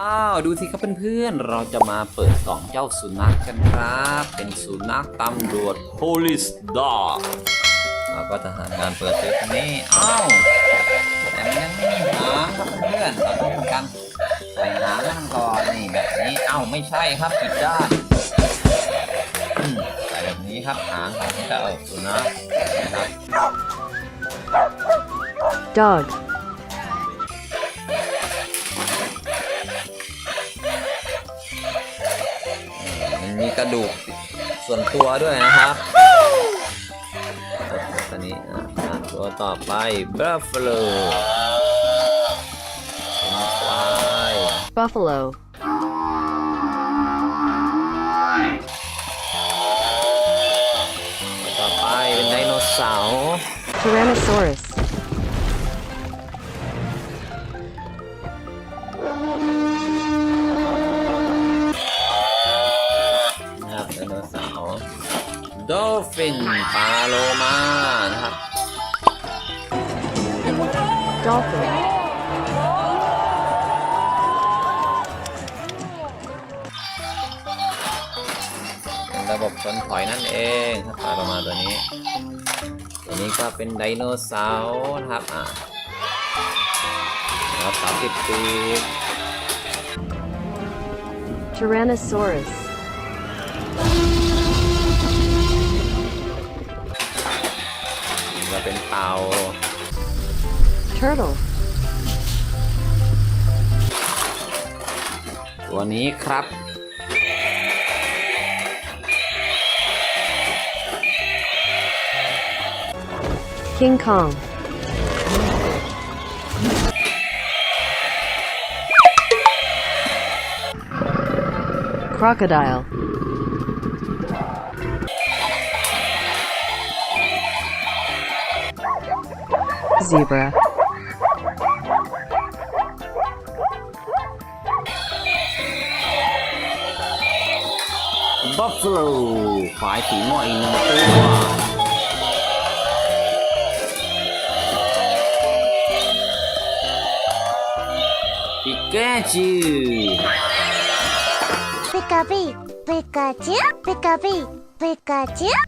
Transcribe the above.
อ้าวดูสิครับเพื่อนๆ เราจะมาเปิดกล่องเจ้าสุนัขกันครับ เป็นสุนัขตำรวจ police dog เราก็จะทำการเปิดซื้อคันนี้อ้าวแต่มันยังไม่มีหางครับเพื่อนๆเราต้องทำการใส่หางมันก่อนนี่แบบนี้เอ้าไม่ใช่ครับผิดด้านอืมใส่แบบนี้ครับหางของเจ้าสุนัขนะครับ dog, มันมีกระดูกส่วนตัวด้วยนะครับตัวนี้อะอะตัวต่อไป buffalo เป็นควาย buffalo, ตัวต่อไปเป็นไดโนเสาร์ tyrannosaurus, dolphin ปลาโลมานะครับ dolphin, เป็นระบบชนถอยนั่นเองครับปลาโลมาตัวนี้ ตัวนี้ก็เป็นไดโนเสาร์นะครับอ่าแล้วเสาติดปีก tyrannosaurus, เราเป็นเต่า turtle, ตัวนี้ครับ king kong, crocodile, zebra, บัฟฟ a l o ควาย zebra. Buffalo, phải chỉ ngoại nằm tư hòa. Pikachu. Pikachu, Pikachu, Pikachu, Pikachu.